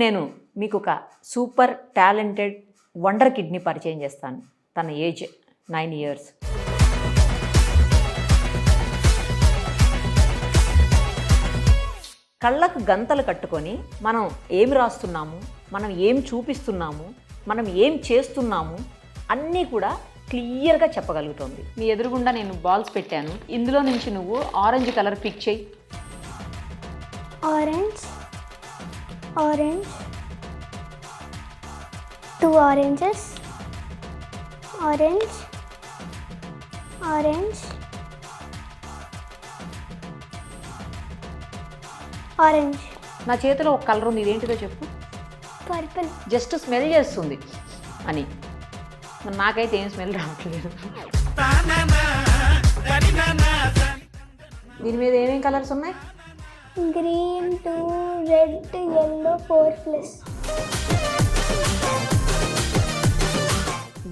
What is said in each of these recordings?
నేను మీకు ఒక సూపర్ టాలెంటెడ్ వండర్ కిడ్నీ పరిచయం చేస్తాను. తన ఏజ్ నైన్ ఇయర్స్. కళ్ళకు గంతలు కట్టుకొని మనం ఏం రాస్తున్నాము? మనం ఏం చూపిస్తున్నాము? మనం ఏం చేస్తున్నాము? అన్నీ కూడా క్లియర్గా చెప్పగలుగుతుంది. మీ ఎదురుగుండా నేను బాల్స్ పెట్టాను. ఇందులో నుంచి నువ్వు ఆరెంజ్ కలర్ పిక్ చేయి. orange orange. Two oranges. Orange. Orange. Orange. నా చేతిలో ఒక కలర్ ఉంది ఇదేంటిదో చెప్పు. Purple. జస్ట్ స్మెల్ చేస్తుంది అని. నాకైతే ఏం స్మెల్ రావట్లేదు. దీని మీద ఏమేం కలర్స్ ఉన్నాయి? Green two red yellow four plus.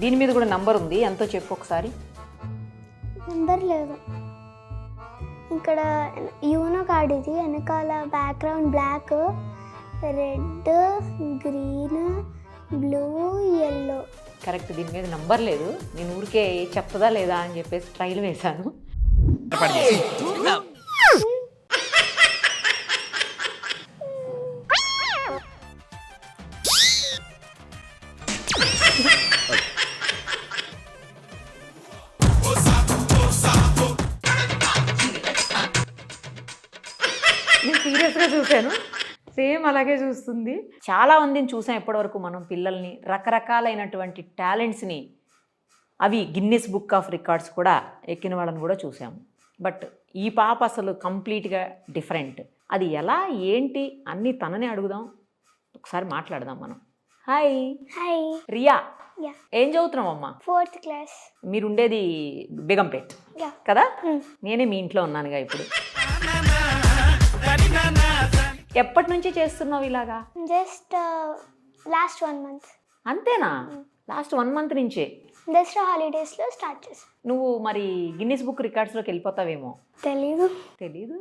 దీని మీద కూడా నంబర్ ఉంది. ఎంతో చెప్పు ఒకసారి. నెంబర్ లేదు. ఇక్కడ యూనో కార్డ్ ఇది. వెనకాల background black red green blue yellow correct దీని మీద నంబర్ లేదు. నేను ఊరికే చెప్తుందా లేదా అని చెప్పేసి ట్రైల్ వేశాను. సీరియస్గా చూశాను. సేమ్ అలాగే చూస్తుంది. చాలా మందిని చూసాం ఇప్పటివరకు మనం పిల్లల్ని. రకరకాలైనటువంటి టాలెంట్స్ని అవి గిన్నెస్ బుక్ ఆఫ్ రికార్డ్స్ కూడా ఎక్కిన వాళ్ళని కూడా చూసాము బట్ ఈ పాప అసలు కంప్లీట్గా డిఫరెంట్ అది ఎలా ఏంటి అన్నీ తననే అడుగుదాం. ఒకసారి మాట్లాడదాం మనం. Hi hi Riya yeah. ఏం చదువుతున్నావు అమ్మా ఫోర్త్ క్లాస్ మీరు ఉండేది బేగంపేట్ యా. కదా? నేనే మీ ఇంట్లో ఉన్నానుగా ఇప్పుడు. ఎప్పటి నుంచి చేస్తున్నావు ఇలాగా? జస్ట్ లాస్ట్ వన్ మంత్ అంతేనా? లాస్ట్ వన్ మంత్ నుంచే? దసరా హాలిడేస్లో స్టార్ట్ చేసాం నువ్వు మరి గిన్నిస్ బుక్ రికార్డ్స్లోకి వెళ్ళిపోతావేమో? తెలీదు. తెలీదు?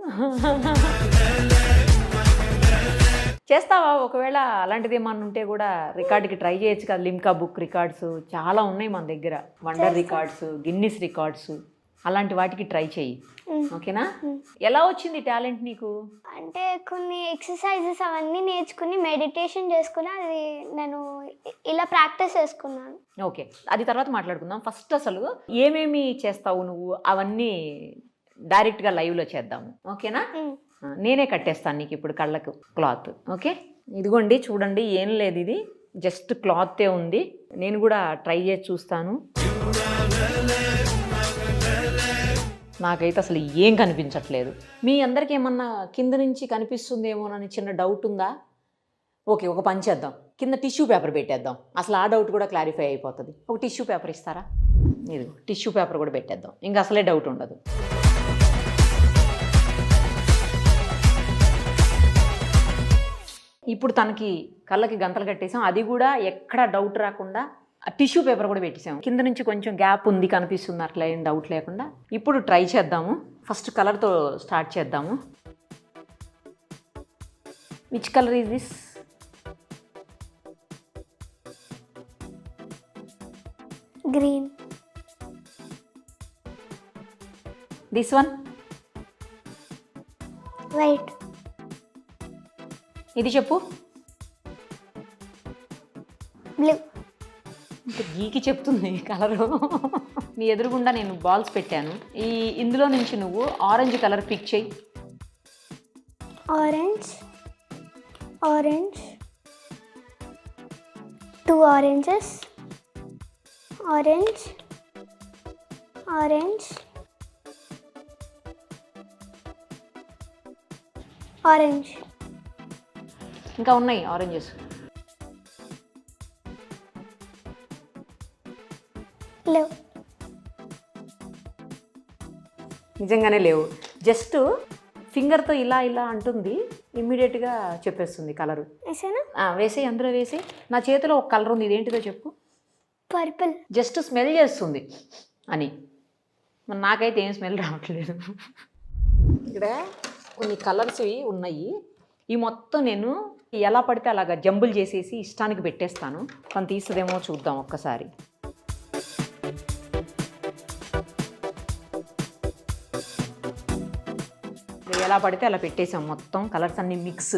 చేస్తావా? ఒకవేళ అలాంటిది ఏమన్నా ఉంటే కూడా రికార్డుకి ట్రై చేయొచ్చు కదా. లిమ్కా బుక్ రికార్డ్స్ చాలా ఉన్నాయి మన దగ్గర. వండర్ రికార్డ్స్ గిన్నిస్ రికార్డ్స్ అలాంటి వాటికి ట్రై చెయ్యి. Mm. ఓకేనా? ఎలా వచ్చింది టాలెంట్ నీకు? అంటే కొన్ని ఎక్సర్సైజెస్ అవన్నీ నేర్చుకుని మెడిటేషన్ చేసుకుని అది నేను ఇలా ప్రాక్టీస్ చేసుకున్నాను. ఓకే. అది తర్వాత మాట్లాడుకుందాం. ఫస్ట్ అసలు ఏమేమి చేస్తావు నువ్వు? అవన్నీ డైరెక్ట్గా లైవ్లో చేద్దాము. ఓకేనా? నేనే కట్టేస్తాను నీకు ఇప్పుడు కళ్ళకు క్లాత్. ఓకే? ఇదిగోండి చూడండి ఏం లేదు ఇది. జస్ట్ క్లాతే ఉంది. నేను కూడా ట్రై చేసి చూస్తాను. నాకైతే అసలు ఏం కనిపించట్లేదు. మీ అందరికీ ఏమన్నా కింద నుంచి కనిపిస్తుందేమోనని చిన్న డౌట్ ఉందా? ఓకే ఒక పని చేద్దాం. కింద టిష్యూ పేపర్ పెట్టేద్దాం. అసలు ఆ డౌట్ కూడా క్లారిఫై అయిపోతుంది. ఒక టిష్యూ పేపర్ ఇస్తారా? ఇది టిష్యూ పేపర్ కూడా పెట్టేద్దాం. ఇంకా అసలే డౌట్ ఉండదు. ఇప్పుడు తనకి కళ్ళకి గంతలు కట్టేసాం. అది కూడా ఎక్కడ డౌట్ రాకుండా టిష్యూ పేపర్ కూడా పెట్టేసాం కింద నుంచి కొంచెం గ్యాప్ ఉంది కనిపిస్తుంది అట్లా ఏం డౌట్ లేకుండా ఇప్పుడు ట్రై చేద్దాము. ఫస్ట్ కలర్తో స్టార్ట్ చేద్దాము. Which colour is this green this one white ఇది చెప్పు. బ్లూ గీకి చెప్తుంది కలరు. నీ ఎదురుగుండా నేను బాల్స్ పెట్టాను. ఈ ఇందులో నుంచి నువ్వు ఆరెంజ్ కలర్ పిక్ చేయి. Orange orange two oranges orange orange orange ఇంకా ఉన్నాయి ఆరెంజెస్ లేవు. నిజంగానే లేవు. జస్ట్ ఫింగర్తో ఇలా ఇలా అంటుంది ఇమ్మీడియట్గా చెప్పేస్తుంది కలరు. వేసానా? వేసే అందులో వేసి నా చేతిలో ఒక కలర్ ఉంది ఇదేంటిదో చెప్పు. పర్పుల్. జస్ట్ స్మెల్ చేస్తుంది అని. నాకైతే ఏం స్మెల్ రావట్లేదు. ఇక్కడ కొన్ని కలర్స్వి ఉన్నాయి. ఈ మొత్తం నేను ఎలా పడితే అలాగా జంబుల్ చేసేసి ఇష్టానికి పెట్టేస్తాను. తను తీస్తుందేమో చూద్దాం ఒక్కసారి. ఎలా పడితే అలా పెట్టేసాం మొత్తం కలర్స్ అన్ని మిక్స్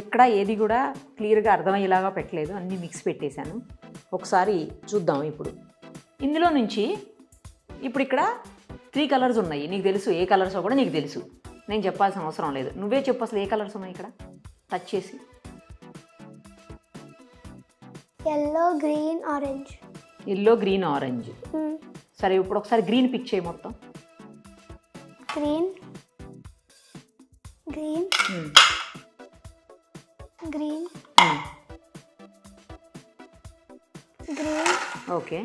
ఎక్కడ ఏది కూడా క్లియర్గా అర్థమయ్యేలాగా పెట్టలేదు. అన్ని మిక్స్ పెట్టేశాను. ఒకసారి చూద్దాం ఇప్పుడు. ఇందులో నుంచి ఇప్పుడు ఇక్కడ త్రీ కలర్స్ ఉన్నాయి. నీకు తెలుసు ఏ కలర్సో కూడా నీకు తెలుసు. నేను చెప్పాల్సిన అవసరం లేదు. నువ్వే చెప్పు అసలు ఏ కలర్స్ ఉన్నాయి ఇక్కడ? టచ్ చేసి. Yellow green orange yellow green orange సరే ఇప్పుడు ఒకసారి గ్రీన్ పిక్ చేయి మొత్తం. Green green green green okay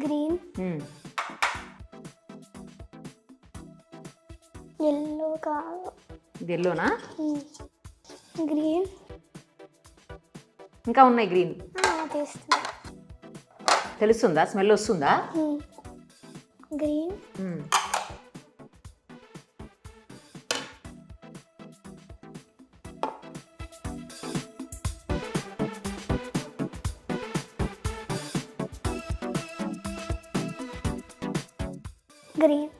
green yellow కాదు ఇది ఎల్లోనా గ్రీన్ ఇంకా ఉన్నాయి గ్రీన్ తీస్తున్నా తెలుస్తుందా? స్మెల్ వస్తుందా? green. Mm. Green.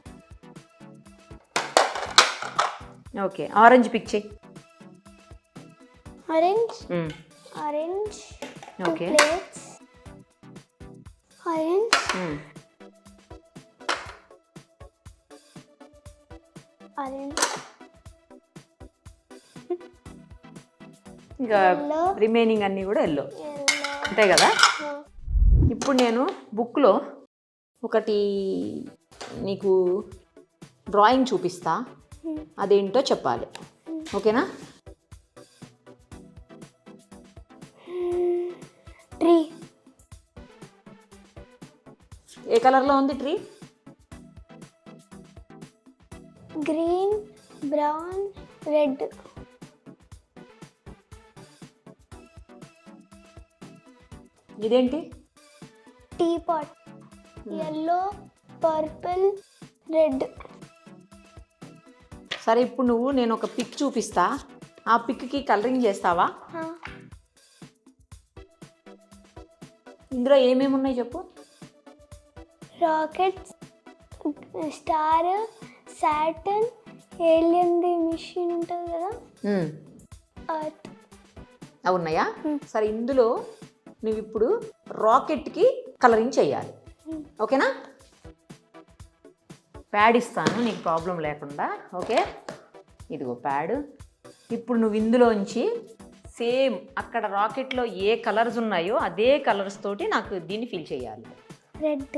Okay, orange picture. Orange. Mm. Orange. Okay. Two plates. Orange. Mm. ఇంకా. రిమైనింగ్ అన్నీ కూడా ఎల్లో. ఎల్లో. అంతే కదా? ఇప్పుడు నేను బుక్లో ఒకటి నీకు డ్రాయింగ్ చూపిస్తా. అదేంటో చెప్పాలి. ఓకేనా? ట్రీ. ఏ కలర్లో ఉంది ట్రీ గ్రీన్ బ్రౌన్ రెడ్. ఇదేంటి? Tea pot yellow purple red సరే ఇప్పుడు నువ్వు నేను ఒక పిక్ చూపిస్తా. ఆ పిక్కి కలరింగ్ చేస్తావా? ఇందులో ఏమేమి ఉన్నాయి చెప్పు? రాకెట్ స్టార్ సాటర్న్ ఏలియన్ది మిషన్ ఉంటుంది కదా? అర్త్ అవి ఉన్నాయా? Hmm. సరే ఇందులో నువ్వు ఇప్పుడు రాకెట్కి కలరింగ్ చేయాలి. ఓకేనా? ప్యాడ్ ఇస్తాను నీకు ప్రాబ్లం లేకుండా. ఓకే? ఇదిగో ప్యాడ్ ఇప్పుడు నువ్వు ఇందులోంచి సేమ్ అక్కడ రాకెట్లో ఏ కలర్స్ ఉన్నాయో అదే కలర్స్ తోటి నాకు దీన్ని ఫిల్ చేయాలి. రెడ్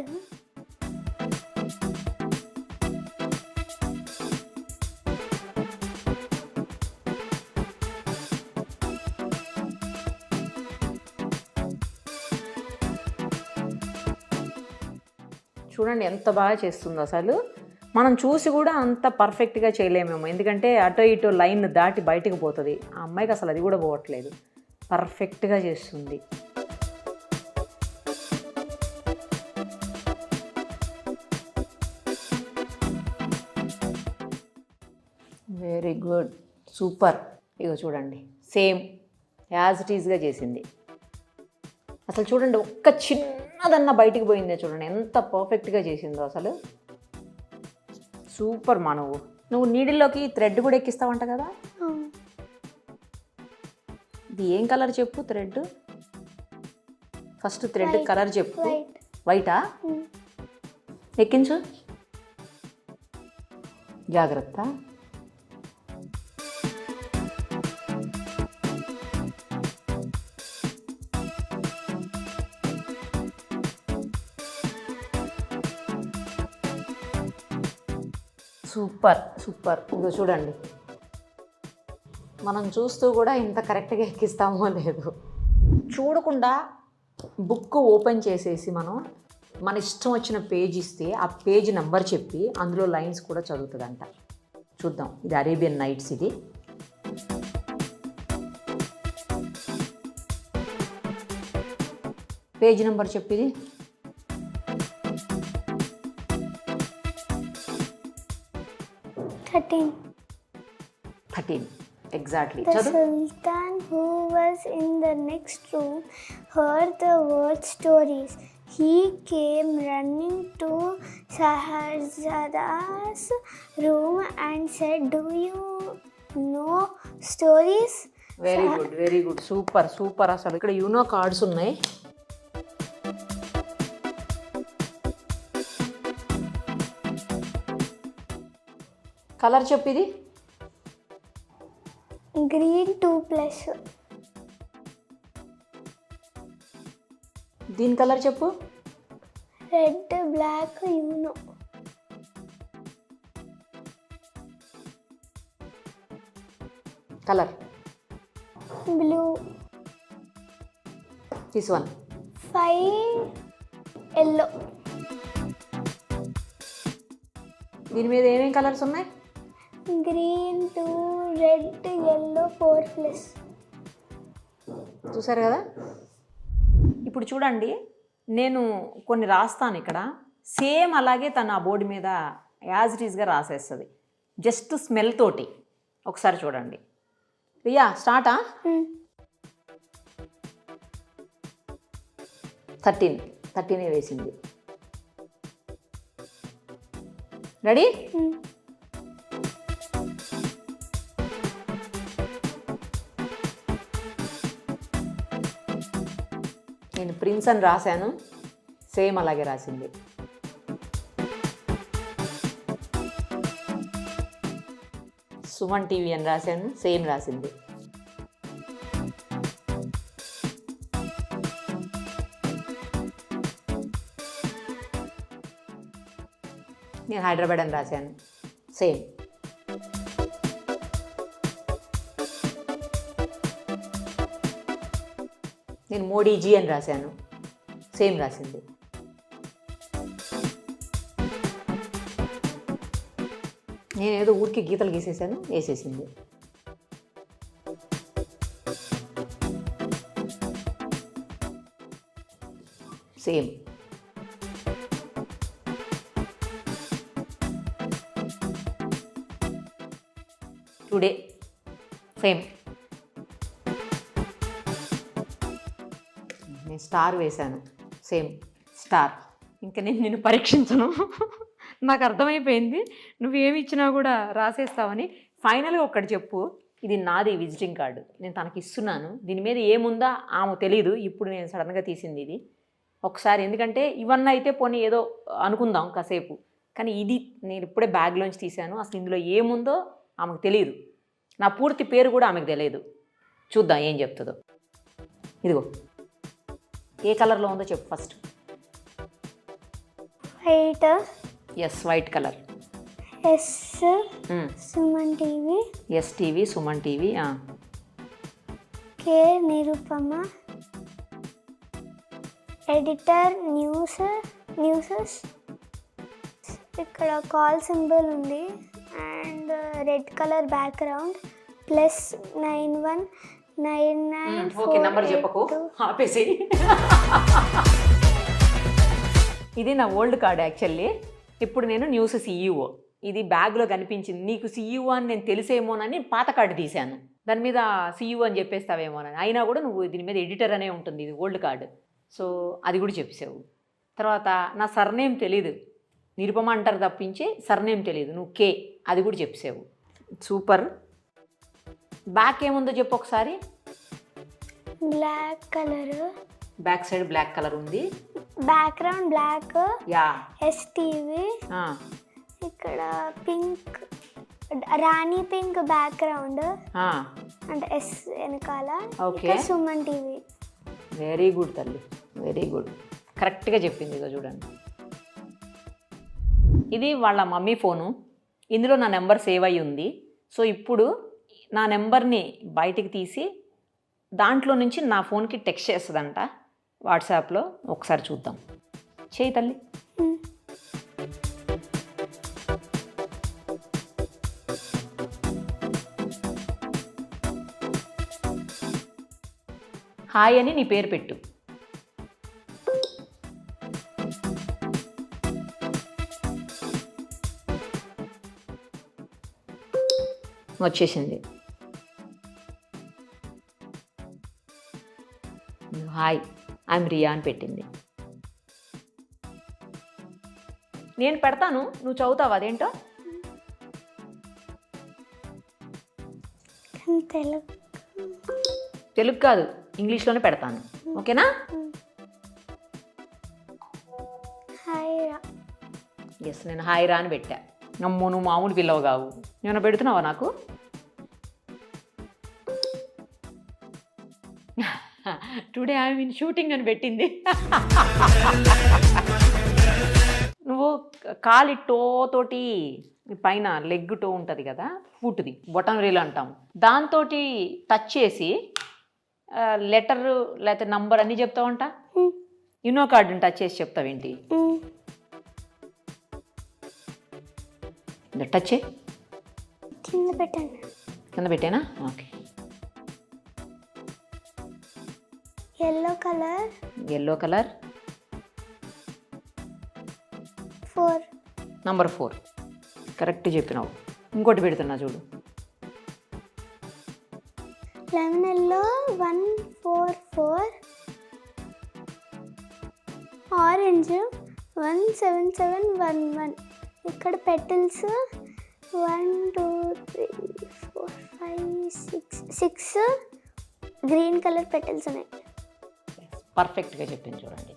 చూడండి ఎంత బాగా చేస్తుందో అసలు. మనం చూసి కూడా అంత పర్ఫెక్ట్గా చేయలేమేమో. ఎందుకంటే అటో ఇటో లైన్ దాటి బయటకు పోతుంది. ఆ అమ్మాయికి అసలు అది కూడా పోవట్లేదు. పర్ఫెక్ట్గా చేస్తుంది. వెరీ గుడ్ సూపర్ ఇగో చూడండి. సేమ్ యాజ్ ఇట్ ఈజ్గా చేసింది. అసలు చూడండి ఒక్క చిన్నదన్న బయటికి పోయిందే చూడండి. ఎంత పర్ఫెక్ట్గా చేసిందో అసలు. సూపర్ మా నువ్వు. నువ్వు నీడిల్లోకి థ్రెడ్ కూడా ఎక్కిస్తావంట కదా? ఇది ఏం కలర్ చెప్పు థ్రెడ్ ఫస్ట్ థ్రెడ్. కలర్ చెప్పు. వైట్ వైటా ఎక్కించు. జాగ్రత్త. సూపర్. సూపర్. ఇదో చూడండి. మనం చూస్తూ కూడా ఇంత కరెక్ట్గా ఎక్కిస్తామో లేదు. చూడకుండా బుక్ ఓపెన్ చేసేసి మనం మన ఇష్టం వచ్చిన పేజ్ ఇస్తే ఆ పేజ్ నెంబర్ చెప్పి అందులో లైన్స్ కూడా చదువుతుందంట. చూద్దాం. ఇది అరేబియన్ నైట్స్ ఇది. Page number చెప్పిది thirteen thirteen exactly The Sultan who was in the next room heard the word stories. He came running to Shahzada's room and said, Do you know stories? Very good very good super super అసలు ఇక్కడ Uno cards ఉన్నాయి colour చెప్పు ఇది Green 2 plus. దీని colour చెప్పు black, you know. Colour Blue. This one 5, yellow. దీని మీద ఏమేమి కలర్స్ ఉన్నాయి Green 2, red, yellow 4 plus. చూసారు కదా? ఇప్పుడు చూడండి నేను కొన్ని రాస్తాను ఇక్కడ. సేమ్ అలాగే తను ఆ బోర్డు మీద యాజ్ ఇట్ ఈస్గా రాసేస్తుంది. జస్ట్ స్మెల్ తోటి. ఒకసారి చూడండి. రియా స్టార్టా? Hmm. థర్టీన్. థర్టీనే వేసింది. రెడీ నేను ప్రిన్స్ అని రాశాను. సేమ్ అలాగే రాసింది. సుమన్ టీవీ అని రాశాను సేమ్ రాసింది. నేను హైదరాబాద్ అని రాశాను సేమ్. నేను మోడీజీ అని రాశాను. సేమ్ రాసింది. నేను ఏదో ఊరికి గీతలు గీసేసాను వేసేసింది. సేమ్. టుడే. సేమ్ స్టార్ వేశాను. Same star. ఇంకా నేను నిన్ను పరీక్షించను. నాకు అర్థమైపోయింది. నువ్వేమి ఇచ్చినా కూడా రాసేస్తావని. ఫైనల్గా ఒక్కటి చెప్పు. ఇది నాది విజిటింగ్ కార్డు. నేను తనకి ఇస్తున్నాను. దీని మీద ఏముందా ఆమె తెలియదు ఇప్పుడు నేను సడన్గా తీసింది ఇది. ఒకసారి ఎందుకంటే ఇవన్నీ అయితే పోనీ ఏదో అనుకుందాం కాసేపు. కానీ ఇది నేను ఇప్పుడే బ్యాగ్లోంచి తీశాను. అసలు ఇందులో ఏముందో ఆమెకు తెలియదు నా పూర్తి పేరు కూడా ఆమెకు తెలియదు చూద్దాం ఏం చెప్తుందో. ఇదిగో. ఏ కలర్లో ఉందో చెప్పు first. White, yes. White colour S, Suman TV, S TV Suman TV K, Nirupama, editor news newses. ఇక్కడ కాల్ సింబల్ ఉంది. And red colour background. Plus nine one nine nine okay number చెప్పకు. ఆపేసి. ఇది నా ఓల్డ్ కార్డ్ యాక్చువల్లీ. ఇప్పుడు నేను news CEO. ఇది బ్యాగ్లో కనిపించింది. నీకు సీఈఓ అని నేను తెలిసేమోనని పాత కార్డు తీశాను. దాని మీద సీఈఓ అని చెప్పేస్తావేమోనని. అయినా కూడా నువ్వు దీని మీద ఎడిటర్ అనే ఉంటుంది ఇది ఓల్డ్ కార్డు. సో అది కూడా చెప్పేసావు. తర్వాత నా సర్నేమ్ తెలీదు. నిరుపమ అంటారు తప్పించి సర్నేమ్ తెలియదు నువ్వు కే. అది కూడా చెప్పేసావు. సూపర్. బ్యాక్ ఏముందో చెప్పు ఒకసారి. Black colour back side black colour ఉంది. Background black yeah S TV ఆ, ఇక్కడ పింక్ రాణి పింక్ బ్యాక్గ్రౌండ్ ఆ, అంటే ఎస్ వెనకాల. Okay. Suman TV very good తల్లి. వెరీ గుడ్ కరెక్ట్గా చెప్పింది ఇదో చూడండి. ఇది వాళ్ళ మమ్మీ ఫోను. ఇందులో నా నెంబర్ సేవ్ అయ్యి ఉంది. సో ఇప్పుడు నా నెంబర్ని బయటికి తీసి దాంట్లో నుంచి నా ఫోన్కి టెక్స్ట్ చేస్తుందంట. వాట్సాప్లో ఒకసారి చూద్దాం. చేయి తల్లి. హాయ్ అని నీ పేరు పెట్టు. వచ్చేసింది. హాయ్ ఐఎమ్ రియా అని పెట్టింది. నేను పెడతాను నువ్వు చదువుతావు అదేంటో? తెలుగు. కాదు ఇంగ్లీష్లోనే పెడతాను. ఓకేనా? ఎస్ నేను హాయ్ రా అని పెట్టా. నమ్ము నువ్వు మామూలు పిల్లవు కావు. ఏమైనా పెడుతున్నావా నాకు? టుడే ఐ మీన్ షూటింగ్ అని పెట్టింది. నువ్వు కాలి టో తోటి పైన లెగ్ టో ఉంటుంది కదా ఫుట్ది బొటన్ రీల్ అంటాం. దాంతో టచ్ చేసి లెటర్ లేకపోతే నంబర్ అన్నీ చెప్తావంట మ్, యూనో కార్డుని టచ్ చేసి చెప్తావేంటి టచ్ కింద పెట్టండి కింద పెట్టేనా? Okay. Yellow colour yellow colour four number four correct చెప్పినావు. ఇంకోటి పెడుతున్నా చూడు. Lemon yellow one four four orange one seven seven one one ఇక్కడ petals one two three four five six six green colour petals ఉన్నాయి. పర్ఫెక్ట్గా చెప్పింది చూడండి.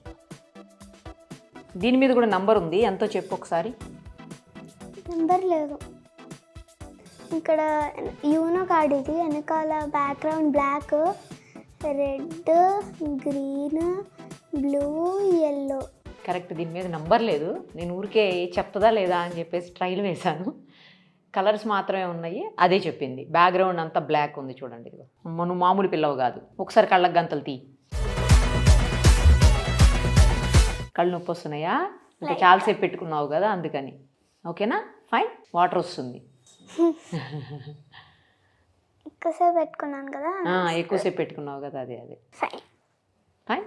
దీని మీద కూడా నంబర్ ఉంది. ఎంతో చెప్పు ఒకసారి. నెంబర్ లేదు. ఇక్కడ యూనో కార్డ్ ఇది. వెనకాల background black red green blue yellow correct దీని మీద నంబర్ లేదు. నేను ఊరికే చెప్తుందా లేదా అని చెప్పేసి ట్రైల్ వేశాను. కలర్స్ మాత్రమే ఉన్నాయి. అదే చెప్పింది. బ్యాక్గ్రౌండ్ అంతా బ్లాక్ ఉంది చూడండి. అమ్మ, నువ్వు మామూలు పిల్లవు కాదు. ఒకసారి కళ్ళకు గంతలు తీ. కళ్ళు నొప్పి వస్తున్నాయా? ఇంకా చాలాసేపు పెట్టుకున్నావు కదా అందుకని. ఓకేనా? ఫైన్ వాటర్ వస్తుంది. ఎక్కువసేపు పెట్టుకున్నాను కదా ఆ, ఎక్కువసేపు పెట్టుకున్నావు కదా అదే అదే. ఫైన్ ఫైన్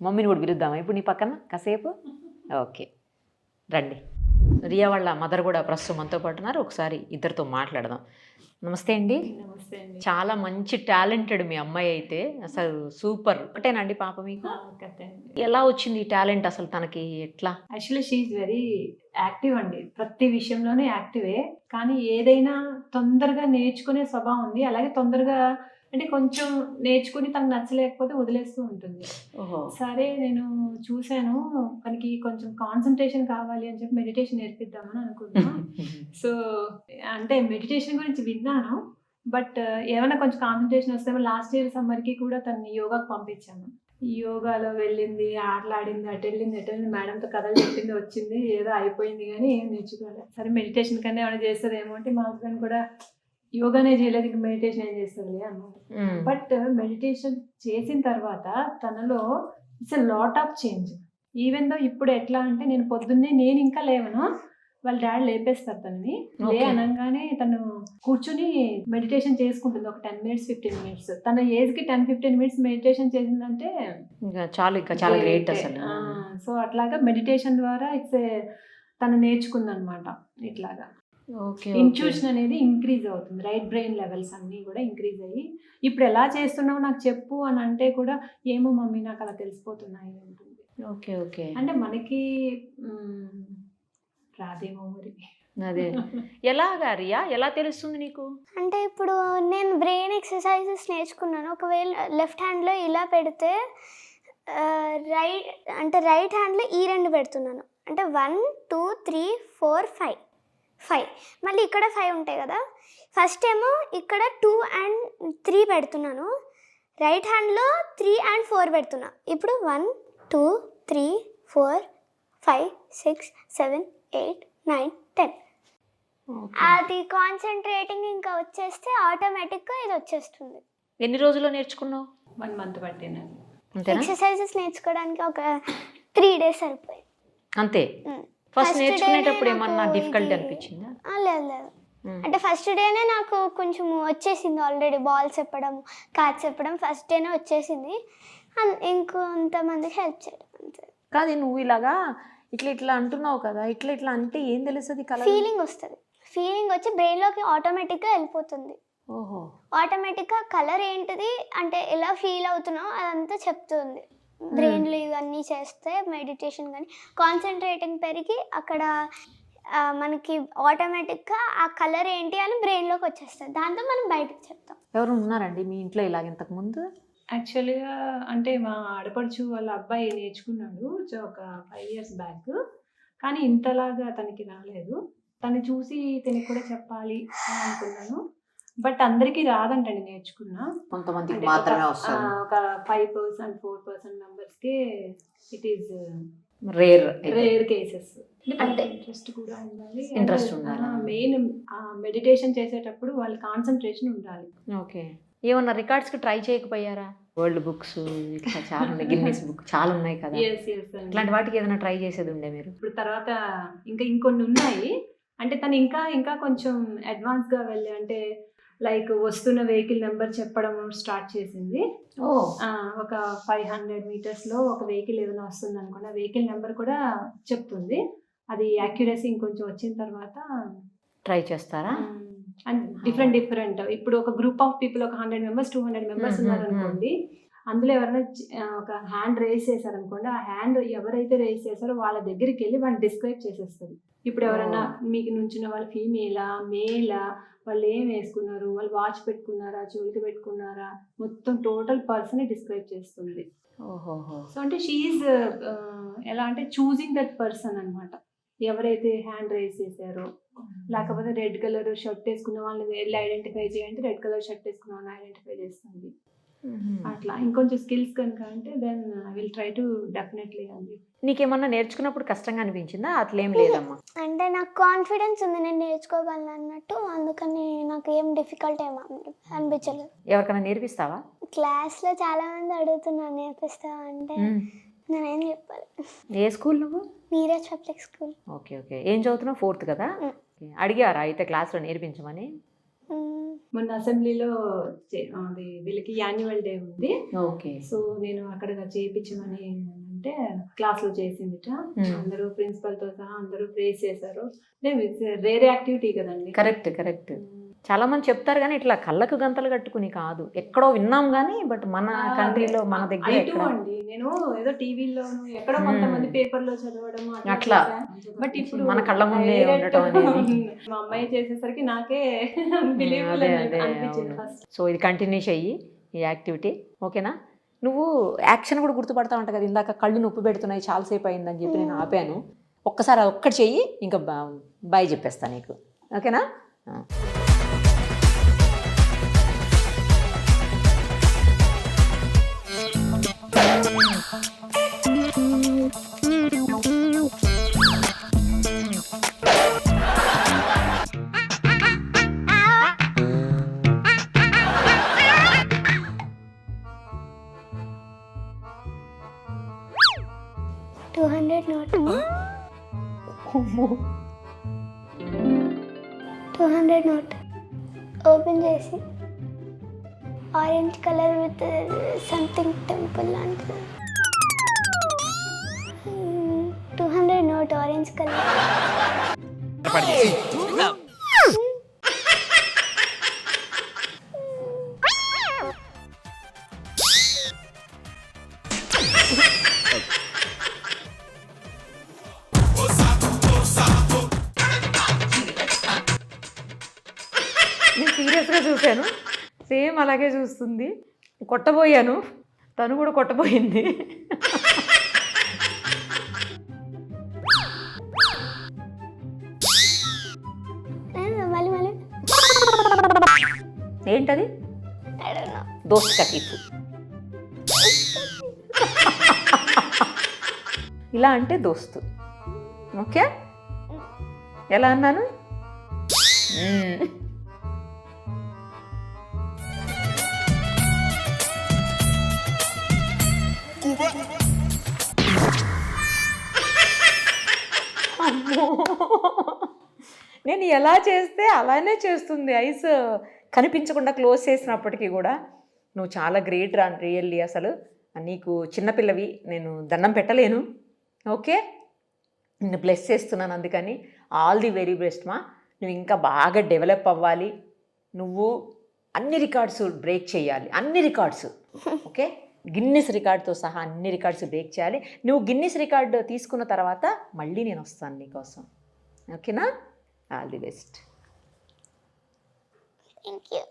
మమ్మీని కూడా పిలుద్దామా? ఇప్పుడు నీ పక్కన కాసేపు? ఓకే. రండి. రియా వాళ్ళ మదర్ కూడా ప్రస్తుతం మనతో పాటు ఉన్నారు. ఒకసారి ఇద్దరితో మాట్లాడదాం. నమస్తే అండి. నమస్తే అండి. చాలా మంచి టాలెంటెడ్ మీ అమ్మాయి అయితే. అసలు సూపర్. ఒకటేనండి పాప మీకు? ఎలా వచ్చింది ఈ టాలెంట్ అసలు తనకి? ఎట్లా? యాక్చువల్లీ షీఈ్ వెరీ యాక్టివ్ అండి. ప్రతి విషయంలోనే యాక్టివే కానీ ఏదైనా తొందరగా నేర్చుకునే స్వభావం ఉంది. అలాగే తొందరగా అంటే కొంచెం నేర్చుకుని తనకు నచ్చలేకపోతే వదిలేస్తూ ఉంటుంది. సరే నేను చూశాను. తనకి కొంచెం కాన్సన్ట్రేషన్ కావాలి అని చెప్పి మెడిటేషన్ నేర్పిద్దామని అనుకున్నాను సో అంటే మెడిటేషన్ గురించి విన్నాను. బట్ ఏమైనా కొంచెం కాన్సన్ట్రేషన్ వస్తే లాస్ట్ ఇయర్ సమ్మర్కి కూడా తను యోగాకు పంపించాను. యోగాలో వెళ్ళింది ఆటలాడింది అటు వెళ్ళింది అటు వెళ్ళింది. మేడంతో కథలు చెప్పింది వచ్చింది ఏదో అయిపోయింది కానీ ఏం నేర్చుకోలేదు. సరే మెడిటేషన్ కన్నా ఏమైనా చేస్తుందేమో అంటే మా హస్బెండ్ కూడా యోగానే చేయలేదు ఇంకా మెడిటేషన్ ఏం చేస్తుంది మ్మ్. బట్ మెడిటేషన్ చేసిన తర్వాత తనలో it's a lot of change even though ఇప్పుడు ఎట్లా అంటే నేను పొద్దున్నే నేను ఇంకా లేవను వాళ్ళ డాడీ లేపేస్తారు తనని. లే. అనగానే తను కూర్చుని మెడిటేషన్ చేసుకుంటుంది ఒక టెన్ మినిట్స్ ఫిఫ్టీన్ మినిట్స్ తన ఏజ్కి టెన్ ఫిఫ్టీన్ మినిట్స్ మెడిటేషన్ చేసిందంటే ఇంకా చాలా ఇంకా చాలా గ్రేట్ అసలు. సో అట్లాగా మెడిటేషన్ ద్వారా ఇట్స్ తను నేర్చుకుందనమాట ఇట్లాగా. ఇంట్యూషన్ అనేది ఇంక్రీజ్ అవుతుంది. రైట్ బ్రెయిన్ లెవెల్స్ అన్నీ కూడా ఇంక్రీజ్ అయ్యి ఇప్పుడు ఎలా చేస్తున్నావు నాకు చెప్పు అని అంటే కూడా ఏమో మమ్మీ నాకు అలా తెలిసిపోతున్నాయి అంటుంది. Okay okay. అంటే మనకి రాదేమో మరి. అదే. ఎలాగా రియా? ఎలా తెలుస్తుంది నీకు? అంటే ఇప్పుడు నేను బ్రెయిన్ ఎక్సర్సైజెస్ నేర్చుకున్నాను. ఒకవేళ లెఫ్ట్ హ్యాండ్లో ఇలా పెడితే రైట్ అంటే రైట్ హ్యాండ్లో ఈ రెండు పెడుతున్నాను. అంటే one two three four five five. మళ్ళీ ఇక్కడ ఫైవ్ ఉంటాయి కదా. ఫస్ట్ ఏమో ఇక్కడ టూ అండ్ త్రీ పెడుతున్నాను. రైట్ హ్యాండ్లో త్రీ అండ్ ఫోర్ పెడుతున్నా. ఇప్పుడు one two three four five six seven eight nine ten. అది కాన్సన్ట్రేటింగ్ ఇంకా వచ్చేస్తే ఆటోమేటిక్గా ఇది వచ్చేస్తుంది. ఎన్ని రోజుల్లో నేర్చుకున్నావు? వన్ మంత్ పట్టిన ఎక్సర్సైజెస్ నేర్చుకోవడానికి ఒక త్రీ డేస్ సరిపోయి అంతే. ఫస్ట్ నేర్చుకునేటప్పుడు ఏమన్నా డిఫికల్ట్ అనిపించిందా? లేదు లేదు. Mm. అంటే ఫస్ట్ డేనే నాకు కొంచెం వచ్చేసింది ఆల్రెడీ బాల్స్ చెప్పడం కార్డ్స్ చెప్పడం ఫస్ట్ డేనే వచ్చేసింది. ఇంకొంతమందికి హెల్ప్ చేయడం అంతే. కాదు నువ్వు ఇలాగా ఇట్లా ఇట్లా అంటున్నావు కదా ఇట్లా ఇట్లా అంటే ఏం తెలుస్తుంది కలర్? ఫీలింగ్ వస్తుంది. ఫీలింగ్ వచ్చి బ్రెయిన్లోకి ఆటోమేటిక్గా వెళ్ళిపోతుంది. ఓహో. ఆటోమేటిక్గా కలర్ ఏంటిది అంటే ఎలా ఫీల్ అవుతున్నావు అదంతా చెప్తుంది. బ్రెయిన్లో ఇవన్నీ చేస్తే మెడిటేషన్ కానీ కాన్సన్ట్రేటింగ్ పెరిగి అక్కడ మనకి ఆటోమేటిక్గా ఆ కలర్ ఏంటి అని బ్రెయిన్లోకి వచ్చేస్తుంది దాంతో మనం బయటకు చెప్తాం. ఎవరు ఉన్నారండి మీ ఇంట్లో ఇలాగ ఇంతకు ముందు? యాక్చువల్గా అంటే మా ఆడపడుచు వాళ్ళ అబ్బాయి నేర్చుకున్నాడు ఒక ఫైవ్ ఇయర్స్ బ్యాక్ కానీ ఇంతలాగా తనకి రాలేదు. తను చూసి తనకి కూడా చెప్పాలి అని అనుకున్నాను. బట్ అందరికీ రాదంటండి నేర్చుకున్నా. కొంతమందికి మాత్రమే ఒక- వస్తుంది ఆ, ఒక ఫైవ్ పర్సెంట్ ఫోర్ పర్సెంట్ మెంబర్స్కి it is rare rare cases అంటే- ఇంట్రెస్ట్ కూడా ఉండాలి. Interest ఉండాలి. మెయిన్ మెడిటేషన్ చేసేటప్పుడు వాళ్ళ కాన్సన్ట్రేషన్ ఉండాలి. ఓకే. ఏమన్నా రికార్డ్స్కి ట్రై చేయకపోయారా? వరల్డ్ బుక్స్ ఇట్లా చాలా ఉన్నాయి. గిన్నెస్ బుక్ చాలా ఉన్నాయి కదా. ఇట్లాంటి వాటికి ఏదైనా ట్రై చేసేది ఉండే మీరు? ఇప్పుడు తర్వాత ఇంకా ఇంకొన్ని ఉన్నాయి. అంటే తను ఇంకా ఇంకా కొంచెం అడ్వాన్స్గా వెళ్ళి అంటే లైక్ వస్తున్న వెహికల్ నెంబర్ చెప్పడం స్టార్ట్ చేసింది. ఒక ఫైవ్ హండ్రెడ్ మీటర్స్లో ఒక వెహికల్ ఏదైనా వస్తుంది అనుకోండి వెహికల్ నెంబర్ కూడా చెప్తుంది. అది యాక్యురసీ ఇంకొంచెం వచ్చిన తర్వాత ట్రై చేస్తారా? And different different. ఇప్పుడు ఒక గ్రూప్ ఆఫ్ పీపుల్ ఒక hundred members two hundred members ఉన్నారు అనుకోండి అందులో ఎవరైనా ఒక హ్యాండ్ రేస్ చేశారు అనుకోండి ఆ హ్యాండ్ ఎవరైతే రేస్ చేశారో వాళ్ళ దగ్గరికి వెళ్ళి వాళ్ళు డిస్క్రైబ్ చేసేస్తుంది ఇప్పుడు ఎవరైనా మీకు నుంచిన వాళ్ళు ఫీమేలా మేలా వాళ్ళు ఏం వేసుకున్నారు? వాళ్ళు వాచ్ పెట్టుకున్నారా? చెవులకి పెట్టుకున్నారా? మొత్తం టోటల్ పర్సన్ డిస్క్రైబ్ చేస్తుంది. సో అంటే షీఈ్ ఎలా అంటే చూసింగ్ దట్ పర్సన్ అన్నమాట. ఎవరైతే హ్యాండ్ రేస్ చేశారో లేకపోతే రెడ్ కలర్ షర్ట్ వేసుకున్న వాళ్ళని వెళ్ళి ఐడెంటిఫై చేయండి రెడ్ కలర్ షర్ట్ వేసుకున్న వాళ్ళని ఐడెంటిఫై చేస్తుంది. అట్లా. ఇంకొంచెం స్కిల్స్ కనుక అంటే then I will try to definitely అండి నీకేమన్నా నేర్చుకున్నప్పుడు కష్టంగా అనిపించిందా? అట్లేం లేదమ్మా. అంటే నాకు కాన్ఫిడెన్స్ ఉంది నేను నేర్చుకోగలను అన్నట్టు. అందుకని నాకు ఏం డిఫికల్ట్ ఏం అనిపి- అనిపించలేదు. ఎవరికైనా నేర్పిస్తావా? క్లాస్లో చాలా మంది అడుగుతున్నారు నేర్పిస్తావా అంటే నేనేం చెప్పాలి. ఏ స్కూల్ నువ్వు? మీరేజ్ పబ్లిక్ స్కూల్ ఓకే ఓకే ఏం చదువుతున్నావు? ఫోర్త్ కదా? Mm. అడిగారా అయితే క్లాస్లో నేర్పించమని? మొన్న అసెంబ్లీలో అది వీళ్ళకి యాన్యువల్ డే ఉంది. ఓకే. సో నేను అక్కడ చేయించమని అంటే క్లాస్లో చేసిందిట. Hmm. అందరూ ప్రిన్సిపల్తో సహా అందరూ ప్రేస్ చేశారు. రేర్ యాక్టివిటీ కదండి. Correct correct. చాలా మంది చెప్తారు కానీ ఇట్లా కళ్ళకు గంతలు కట్టుకుని కాదు. ఎక్కడో విన్నాం కానీ బట్ మన కంట్రీలో మన దగ్గర అండి. నేను ఏదో టీవీలో ఎక్కడో. కొంతమంది పేపర్లో చదవడం అట్లా. బట్ ఇప్పుడు మన కళ్ళ ముందే ఉండటం అనేది. మా అమ్మాయి చేసేసరికి నాకే సో ఇది కంటిన్యూ చెయ్యి ఈ యాక్టివిటీ ఓకేనా? నువ్వు యాక్షన్ కూడా గుర్తుపడతా ఉంటా కదా ఇందాక కళ్ళు నొప్పి పెడుతున్నాయి చాలాసేపు అయిందని చెప్పి నేను ఆపాను. ఒక్కసారి అది ఒక్కటి చెయ్యి ఇంకా బాయ్ చెప్పేస్తా నీకు. ఓకేనా? Two hundred note two hundred note open చేసి orange colour with something temple లాంటిది నేను సీరియస్గా చూశాను. సేమ్ అలాగే చూస్తుంది. కొట్టబోయాను. తను కూడా కొట్టబోయింది. ఏంటది. దోస్త్ కటీఫ్ ఇలా అంటే దోస్తు. ఓకే? ఎలా అన్నాను. నేను ఎలా చేస్తే అలానే చేస్తుంది ఐస్. కనిపించకుండా క్లోజ్ చేసినప్పటికీ కూడా నువ్వు చాలా గ్రేట్ రా రియల్లీ అసలు. నీకు చిన్నపిల్లవి నేను దండం పెట్టలేను. ఓకే? నిన్ను బ్లెస్ చేస్తున్నాను అందుకని ఆల్ ది వెరీ బెస్ట్ మా. నువ్వు ఇంకా బాగా డెవలప్ అవ్వాలి. నువ్వు అన్ని రికార్డ్స్ బ్రేక్ చేయాలి. అన్ని రికార్డ్స్. ఓకే? గిన్నిస్ రికార్డ్తో సహా అన్ని రికార్డ్స్ బ్రేక్ చేయాలి. నువ్వు గిన్నిస్ రికార్డు తీసుకున్న తర్వాత మళ్ళీ నేను వస్తాను నీకోసం. ఓకేనా? All the best. Thank you